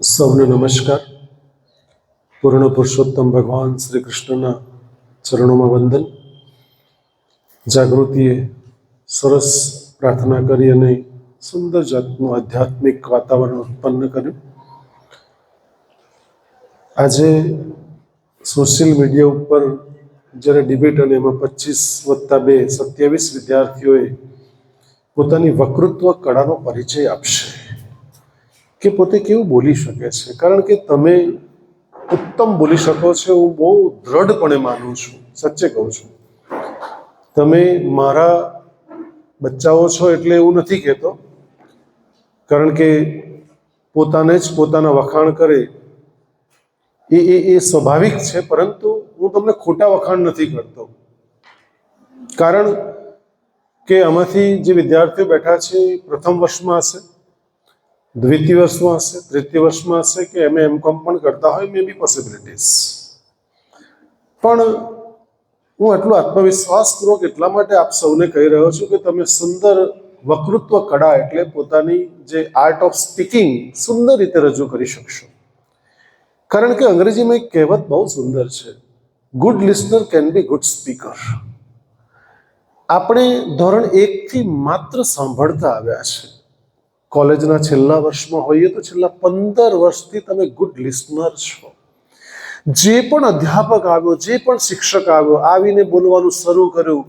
સૌને નમસ્કાર. પૂર્ણ પુરુષોત્તમ ભગવાન શ્રી કૃષ્ણના ચરણોમાં વંદન. જાગૃતિએ સરસ પ્રાર્થના કરી અને સુંદર જાતનું આધ્યાત્મિક વાતાવરણ ઉત્પન્ન કર્યું. આજે સોશિયલ મીડિયા ઉપર જ્યારે ડિબેટ અને એમાં પચીસ વત્તા બે સત્યાવીસ વિદ્યાર્થીઓએ પોતાની વકૃત્વ કળાનો પરિચય આપશે. કે પોતે કેવું બોલી શકે છે? કારણ કે તમે ઉત્તમ બોલી શકો છો, હું બહુ દ્રઢપણે માનું છું, સચ્ચે કહું છું. તમે મારા બચ્ચાઓ છો એટલે એવું નથી કહેતો. કારણ કે પોતાને જ પોતાના વખાણ કરે. એ એ એ સ્વાભાવિક છે, પરંતુ હું તમને ખોટા વખાણ નથી કરતો. કારણ કે આમાંથી જે વિદ્યાર્થીઓ બેઠા છે, પ્રથમ વર્ષમાં હશે દ્વિતીય વર્ષમાં હશે, તૃતીય વર્ષમાં હશે કે એમ એમ કોમ પણ કરતા હોય મે બી પોસિબિલિટીઝ પણ હું એટલો આત્મવિશ્વાસપૂર્વક એટલા માટે આપ સૌને કહી રહ્યો છું કે તમે સુંદર વકૃત્વ કળા એટલે પોતાની જે આર્ટ ઓફ સ્પીકિંગ સુંદર રીતે રજૂ કરી શકશો. કારણ કે અંગ્રેજીમાં એક કહેવત બહુ સુંદર છે good listener can be good speaker આપણે ધોરણ એકથી માત્ર સાંભળતા આવ્યા છે. કોલેજના છેલ્લા વર્ષમાં હોઈએ તો છેલ્લા પંદર વર્ષથી તમે ગુડ લિસનર છો. જે પણ અધ્યાપક આવ્યો, જે પણ શિક્ષક આવ્યો, આવીને બોલવાનું શરૂ કર્યું.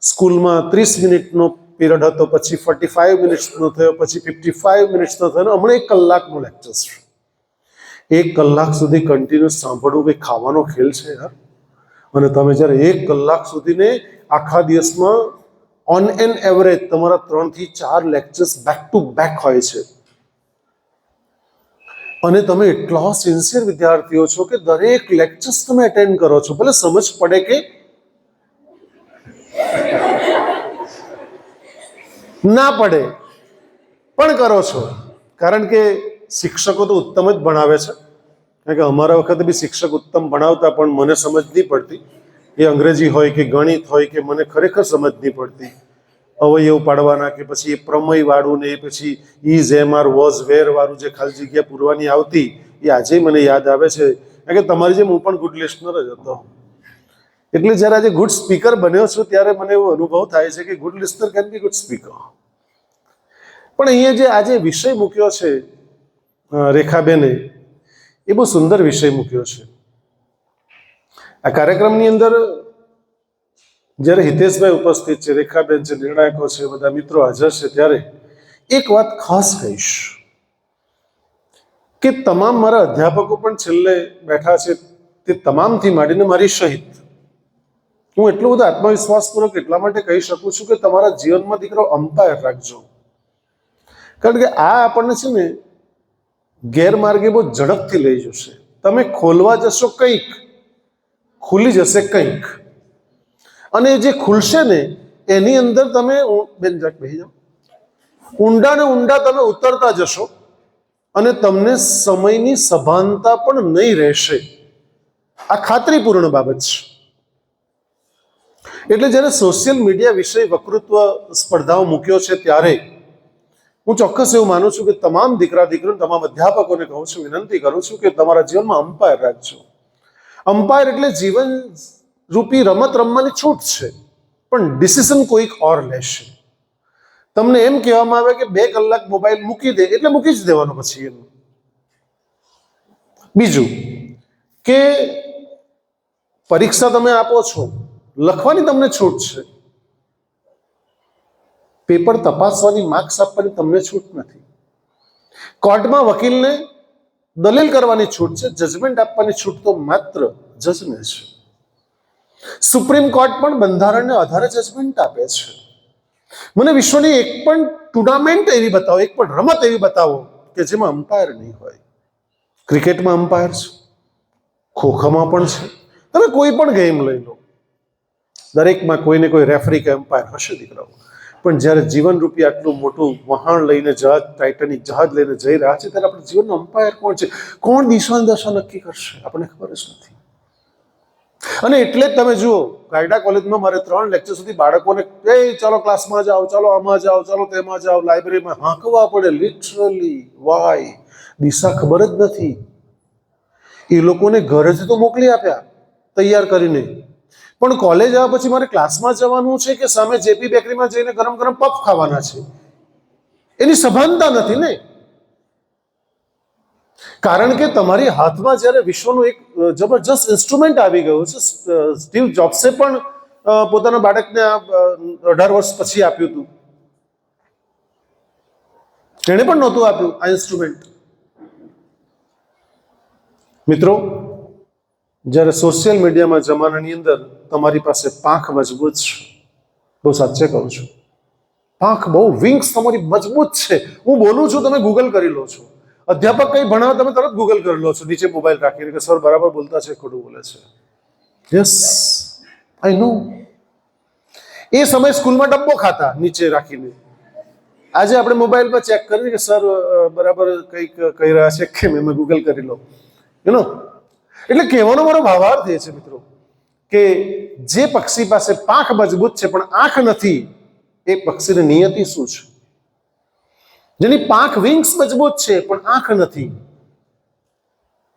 સ્કૂલમાં ત્રીસ મિનિટનો પીરિયડ હતો, પછી ફોર્ટી ફાઈવ મિનિટ્સનો થયો, પછી ફિફ્ટી ફાઈવ મિનિટ્સનો થયો હમણાં એક કલાકનો લેક્ચર છે. એક કલાક સુધી કન્ટિન્યુઅસ સાંભળવું કંઈ ખાવાનો ખેલ છે યાર. અને તમે જ્યારે એક કલાક સુધીને આખા દિવસમાં ઓન એન એવરેજ તમારા ત્રણથી ચાર લેક્ચર્સ બેક ટુ બેક હોય છે. અને તમે એટલા સિન્સિયર વિદ્યાર્થીઓ છો કે દરેક લેક્ચર્સ તમે અટેન્ડ કરો છો. ભલે સમજ પડે કે ના પડે, પણ કરો છો. કારણ કે શિક્ષકો તો ઉત્તમ જ ભણાવે છે. કારણ કે અમારા વખતે બી શિક્ષક ઉત્તમ ભણાવતા, પણ મને સમજ નહીં પડતી. એ અંગ્રેજી હોય કે ગણિત હોય કે મને ખરેખર સમજ નહીં પડતી. અવયવ પાડવાના કે પછી એ પ્રમય વાળું ને એ પછી is am are was were વાળું જે ખાલી જગ્યા પૂરવાની આવતી, એ આજે મને યાદ આવે છે. કારણ કે તમારી જેમ હું પણ ગુડ લિસ્નર જ હતો. એટલે જ્યારે આજે ગુડ સ્પીકર બન્યો છું, ત્યારે મને એવો અનુભવ થાય છે કે good listener can be good speaker પણ અહીંયા જે આજે વિષય મૂક્યો છે રેખાબેને, એ બહુ સુંદર વિષય મૂક્યો છે. આ કાર્યક્રમની અંદર જ્યારે હિતેશભાઈ ઉપસ્થિત છે, રેખાબેન છે, નિર્ણાયકો છે, બધા મિત્રો હાજર છે, ત્યારે એક વાત ખાસ કહીશ કે તમામ મારા અધ્યાપકો પણ છેલ્લે બેઠા છે, તે તમામથી માંડીને મારી સહિત. હું એટલો બધો આત્મવિશ્વાસપૂર્વક એટલા માટે કહી શકું છું કે તમારા જીવનમાં દીકરો અમ્પાયર રાખજો. કારણ કે આ આપણને છે ને ગેરમાર્ગે બહુ ઝડપથી લઈ જશે. તમે ખોલવા જશો કંઈક ખુલી જશે કંઈક. અને જે ખુલશે ને, એની અંદર તમે બેન જાક બેસી જાઓ. ઊંડા ને ઊંડા તમે ઉતરતા જશો અને તમને સમયની સભાનતા પણ નહીં રહેશે. આ ખાતરીપૂર્ણ બાબત છે. એટલે જ્યારે સોશિયલ મીડિયા વિષય વકૃત્વ સ્પર્ધાઓ મૂક્યો છે ત્યારે હું ચોક્કસ એવું માનું છું કે તમામ દીકરા દીકરીઓ તમામ અધ્યાપકોને કહું છું, વિનંતી કરું છું કે તમારા જીવનમાં અમ્પાયર રાખજો. અમ્પાયર એટલે જીવન રૂપી રમત રમવાની છૂટ છે. પણ ડિસિઝન કોઈક ઓર લેશે. તમને એમ કહેવામાં આવે કે બે કલાક મોબાઈલ મૂકી દે, એટલે મૂકી જ દેવાનો પછી એમ. બીજું કે પરીક્ષા તમે આપો છો, લખવાની તમને છૂટ છે. પેપર તપાસવાની માર્ક્સ આપવાની તમને છૂટ નથી. કોર્ટમાં વકીલને દલીલ કરવાની છૂટ છે જજમેન્ટ આપવાની છૂટ તો માત્ર જજને છે. સુપ્રીમ કોર્ટ પણ બંધારણને આધારે જજમેન્ટ આપે છે. મને વિશ્વની એક પણ ટુર્નામેન્ટ એવી બતાવો, એક પણ રમત એવી બતાવો કે જેમાં અમ્પાયર નહીં હોય. ક્રિકેટમાં અમ્પાયર છે, ખોખામાં પણ છે. તમે કોઈ પણ ગેમ લઈ લો. દરેકમાં કોઈને કોઈ રેફરી કે અમ્પાયર હશે, દીકરાઓ. પણ જ્યારે જીવનરૂપી આટલું મોટું વહાણ લઈને જહાજ ટાઇટનિક જહાજ લઈને જઈ રહ્યા છે, ત્યારે આપણે જીવનનો અમ્પાયર કોણ છે? કોણ દિશા દશા નક્કી કરશે? આપણને ખબર જ નથી. અને એટલે જ તમે જુઓ ગાયડા કોલેજમાં મારે ત્રણ લેક્ચર સુધી બાળકોને એ, ચાલો ક્લાસમાં જાઓ ચાલો આમાં જાઓ ચાલો તેમાં જાઓ લાઇબ્રેરીમાં હાંકવા પડે લિટરલી વાય દિશા ખબર જ નથી. એ લોકોને ઘરેથી તો મોકલી આપ્યા, તૈયાર કરીને. પણ કોલેજ આવ્યા પછી મારે ક્લાસમાં જવાનું છે કે સામે જેપી બેકરીમાં જઈને ગરમ ગરમ પફ ખાવાના છે? એની સભાનતા નથી ને? કારણ કે તમારી હાથમાં જ્યારે વિશ્વનું એક જબરજસ્ત ઇન્સ્ટ્રુમેન્ટ આવી ગયું છે સ્ટીવ જોબ્સે પણ પોતાના બાળકને આ, અઢાર વર્ષ પછી આપ્યું હતું. તેણે પણ નહોતું આપ્યું આ ઇન્સ્ટ્રુમેન્ટ મિત્રો જ્યારે સોશિયલ મીડિયામાં જમાનાની અંદર તમારી પાસે પાંખ મજબૂત છે. બહુ સાચે કહું છું. પાંખ બહુ વિંગ્સ તમારી મજબૂત છે. હું બોલું છું, તમે ગૂગલ કરી લો છો. અધ્યાપક કંઈ ભણાવે, તમે તરત ગૂગલ કરી લો છો. નીચે મોબાઈલ રાખીને કે સર, બરાબર બોલતા છે, ખોટું બોલે છે. યસ આઈ નો એ સમય સ્કૂલમાં ડબ્બો ખાતા, નીચે રાખીને. આજે આપણે મોબાઈલ પર ચેક કરીએ કે, સર બરાબર કંઈક કહી રહ્યા છે કે મેં ગૂગલ કરી લો. યુ નો એટલે કહેવાનો મારો ભાવાર્થ એ છે, મિત્રો. કે જે પક્ષી પાસે પાંખ મજબૂત છે, પણ આંખ નથી, એ પક્ષીની નિયતિ શું છે? જેની પાંખ વિંગ્સ મજબૂત છે, પણ આંખ નથી.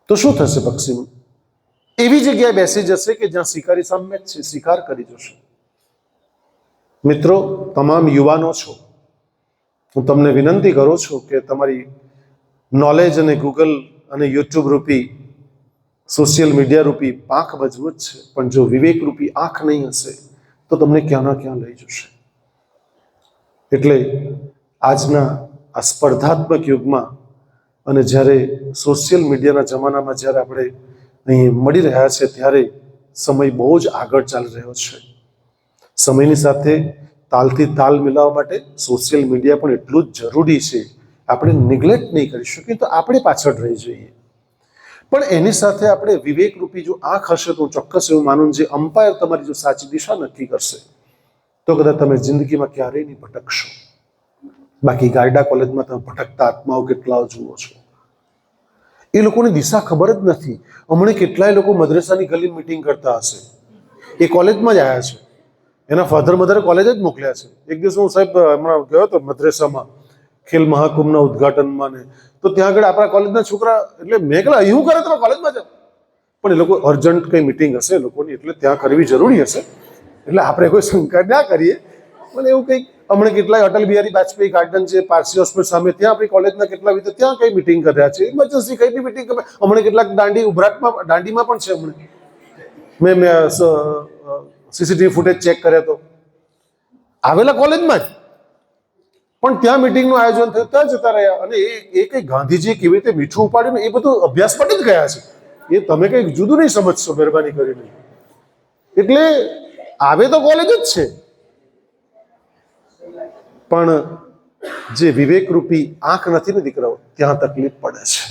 તો શું થશે પક્ષીનું? એવી જગ્યાએ બેસી જશે કે જ્યાં શિકારી સામે છે, શિકાર કરી જશે. મિત્રો, તમામ યુવાનો છો, હું તમને વિનંતી કરું છું કે તમારી નોલેજ અને ગૂગલ અને યુટ્યુબ રૂપી સોશિયલ મીડિયા રૂપી પાંખ મજબૂત છે, પણ જો વિવેક રૂપી આંખ નહીં હશે, તો તમને ક્યાંના ક્યાં લઈ જશે? એટલે આજના આ સ્પર્ધાત્મક યુગમાં અને જ્યારે સોશિયલ મીડિયાના જમાનામાં જ્યારે આપણે અહીં મળી રહ્યા છે, ત્યારે સમય બહુ જ આગળ ચાલી રહ્યો છે. સમયની સાથે તાલથી તાલ મિલાવવા માટે સોશિયલ મીડિયા પણ એટલું જ જરૂરી છે. આપણે નિગ્લેક્ટ નહીં કરી શકીએ તો આપણે પાછળ રહી જઈએ. પણ એની સાથે આપણે વિવેકરૂપી જો આંખ હશે તો ચોક્કસ એવું માનું જે અમ્પાયર તમારી જો સાચી દિશા નક્કી કરશે, તો કદાચ તમે જિંદગીમાં ક્યારેય નહીં ભટકશો. બાકી ગાયડા કોલેજમાં તમે ભટકતા આત્માઓ કેટલાઓ જુઓ છો. એ લોકોની દિશા ખબર જ નથી. હમણાં કેટલાય લોકો મદ્રેસાની ગલી મિટિંગ કરતા હશે. એ કોલેજમાં જ આવ્યા છે. એના ફાધર મધરે કોલેજ જ મોકલ્યા છે. એક દિવસ હું સાહેબ હમણાં ગયો હતો મદ્રેસામાં. ખેલ મહાકુંભના ઉદઘાટનમાં ને. તો ત્યાં આગળ આપણા કોલેજના છોકરા, એટલે મેં કહેલા એવું કરે તમે કોલેજમાં જાઓ. પણ એ લોકો અર્જન્ટ કંઈ મિટિંગ હશે લોકોની, એટલે ત્યાં કરવી જરૂરી હશે. એટલે આપણે કોઈ શંકા ના કરીએ. પણ એવું કંઈક, હમણાં કેટલાય અટલ બિહારી વાજપેયી ગાર્ડન છે, પારસી હોસ્પિટલ સામે, ત્યાં આપણી કોલેજના કેટલા વિદ્યાર્થી ત્યાં કઈ મિટિંગ કર્યા છે ઇમરજન્સી કઈ બી મિટિંગ કરે હમણાં કેટલાક દાંડી ઉભરાટમાં, દાંડીમાં પણ છે હમણાં. મેં મેં સીસીટીવી ફૂટેજ ચેક કર્યા તો. આવેલા કોલેજમાં જ? પણ ત્યાં મિટિંગનું આયોજન થયું, ત્યાં જતા રહ્યા. અને એ એ કંઈ ગાંધીજી કેવી રીતે મીઠું ઉપાડ્યું એ બધું અભ્યાસ માટે જ ગયા છે. એ તમે કંઈક જુદું નહીં સમજશો, મહેરબાની કરીને. એટલે આવે તો કોલેજ જ છે. પણ જે વિવેકરૂપી આંખ નથી ને દીકરાઓ, ત્યાં તકલીફ પડે છે.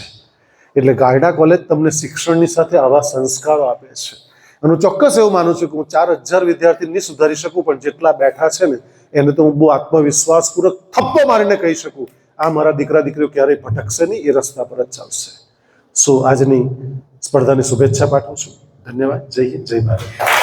એટલે ગાયડા કોલેજ તમને શિક્ષણની સાથે આવા સંસ્કારો આપે છે. અને હું ચોક્કસ એવું માનું છું કે હું ચાર હજાર વિદ્યાર્થી નહીં સુધારી શકું, પણ જેટલા બેઠા છે ને એને તો હું બહુ આત્મવિશ્વાસપૂર્વક થપ્પો મારીને કહી શકું, આ મારા દીકરા દીકરીઓ ક્યારેય ભટકશે નહીં, એ રસ્તા પર જ ચાલશે. સો આજની સ્પર્ધાની શુભેચ્છા પાઠવું છું. ધન્યવાદ. જય હિન્દ, જય ભારત.